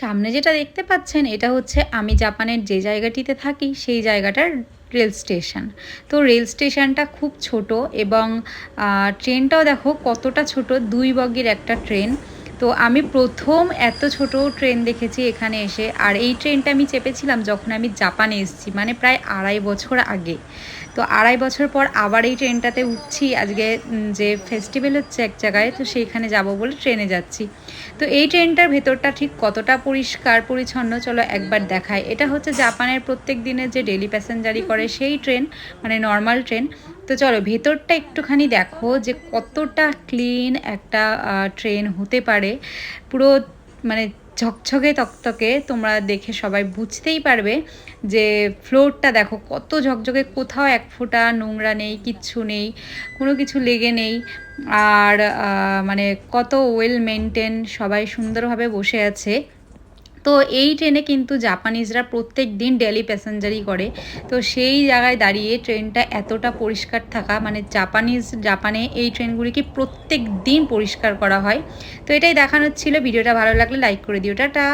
সামনে যেটা দেখতে পাচ্ছেন, এটা হচ্ছে আমি জাপানের যে জায়গাটিতে থাকি, সেই জায়গাটার রেল স্টেশন। তো রেল স্টেশনটা খুব ছোট এবং ট্রেনটাও দেখো কতটা ছোট, দুই বগির একটা ট্রেন। তো আমি প্রথম এত ছোট ট্রেন দেখেছি এখানে এসে। আর এই ট্রেনটা আমি চেপেছিলাম যখন আমি জাপানে এসেছি মানে প্রায় আড়াই বছর আগে। তো আড়াই বছর পর আবার এই ট্রেনটাতে উঠছি, আজকে যে ফেস্টিভ্যাল হচ্ছে এক জায়গায়, তো সেইখানে যাব বলে ট্রেনে যাচ্ছি। তো এই ট্রেনটার ভেতরটা ঠিক কতটা পরিষ্কার, পরিচ্ছন্ন, চলো একবার দেখায় এটা হচ্ছে জাপানের প্রত্যেক দিনের যে ডেলি প্যাসেঞ্জারি করে সেই ট্রেন মানে নর্মাল ট্রেন। তো চলো, ভেতরটা একটুখানি দেখো যে কতটা ক্লিন একটা ট্রেন হতে পারে। পুরো মানে ঝকঝকে তকতকে তোমরা দেখে সবাই বুঝতেই পারবে যে ফ্লোরটা দেখো কত ঝকঝকে, কোথাও এক ফোঁটা নোংরা নেই, কিচ্ছু নেই, কোনো কিছু লেগে নেই। আর মানে কত ওয়েল মেনটেন সবাই সুন্দরভাবে বসে আছে। তো এই ট্রেনে কিন্তু জাপানিজরা প্রত্যেক দিন ডেলি প্যাসেঞ্জারই করে। তো সেই জায়গায় দাঁড়িয়ে ট্রেনটা এতটা পরিষ্কার থাকা মানে জাপানিজ জাপানে এই ট্রেনগুলিকে প্রত্যেক দিন পরিষ্কার করা হয়। তো এটাই দেখানোর ছিল। ভিডিওটা ভালো লাগলে লাইক করে দিও। টাটা!